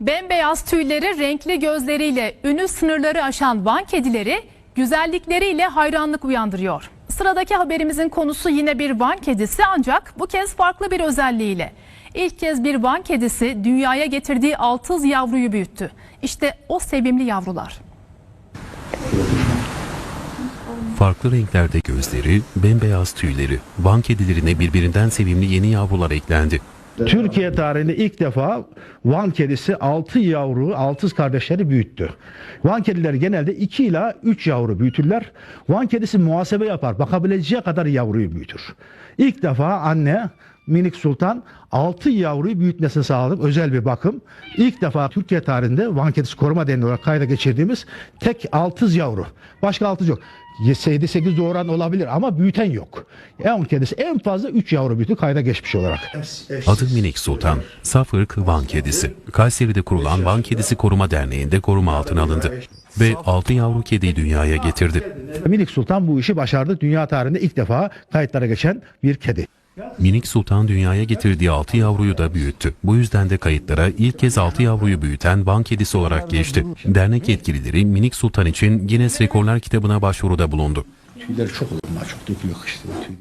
Bembeyaz tüyleri, renkli gözleriyle ünü sınırları aşan Van kedileri güzellikleriyle hayranlık uyandırıyor. Sıradaki haberimizin konusu yine bir Van kedisi ancak bu kez farklı bir özelliğiyle. İlk kez bir Van kedisi dünyaya getirdiği altız yavruyu büyüttü. İşte o sevimli yavrular. Farklı renklerde gözleri, bembeyaz tüyleri, Van kedilerine birbirinden sevimli yeni yavrular eklendi. Türkiye tarihinde ilk defa Van kedisi 6 yavru, 6 kardeşleri büyüttü. Van kedileri genelde 2 ila 3 yavru büyütürler. Van kedisi muhasebe yapar, bakabileceği kadar yavruyu büyütür. İlk defa anne Minik Sultan 6 yavruyu büyütmesini sağladık. Özel bir bakım. İlk defa Türkiye tarihinde Van Kedisi Koruma Derneği olarak kayda geçirdiğimiz tek 6 yavru. Başka 6 yok. 7-8 doğuran olabilir ama büyüten yok. Van kedisi en fazla 3 yavru büyütü kayda geçmiş olarak. Adı Minik Sultan, saf ırk Van kedisi. Kayseri'de kurulan Van Kedisi Koruma Derneği'nde koruma altına alındı. Ve 6 yavru kediyi dünyaya getirdi. Minik Sultan bu işi başardı. Dünya tarihinde ilk defa kayıtlara geçen bir kedi. Minik Sultan dünyaya getirdiği 6 yavruyu da büyüttü. Bu yüzden de kayıtlara ilk kez 6 yavruyu büyüten Van kedisi olarak geçti. Dernek yetkilileri Minik Sultan için Guinness Rekorlar kitabına başvuruda bulundu. Tüyleri çok olur ama çok dökülüyor. Tüy.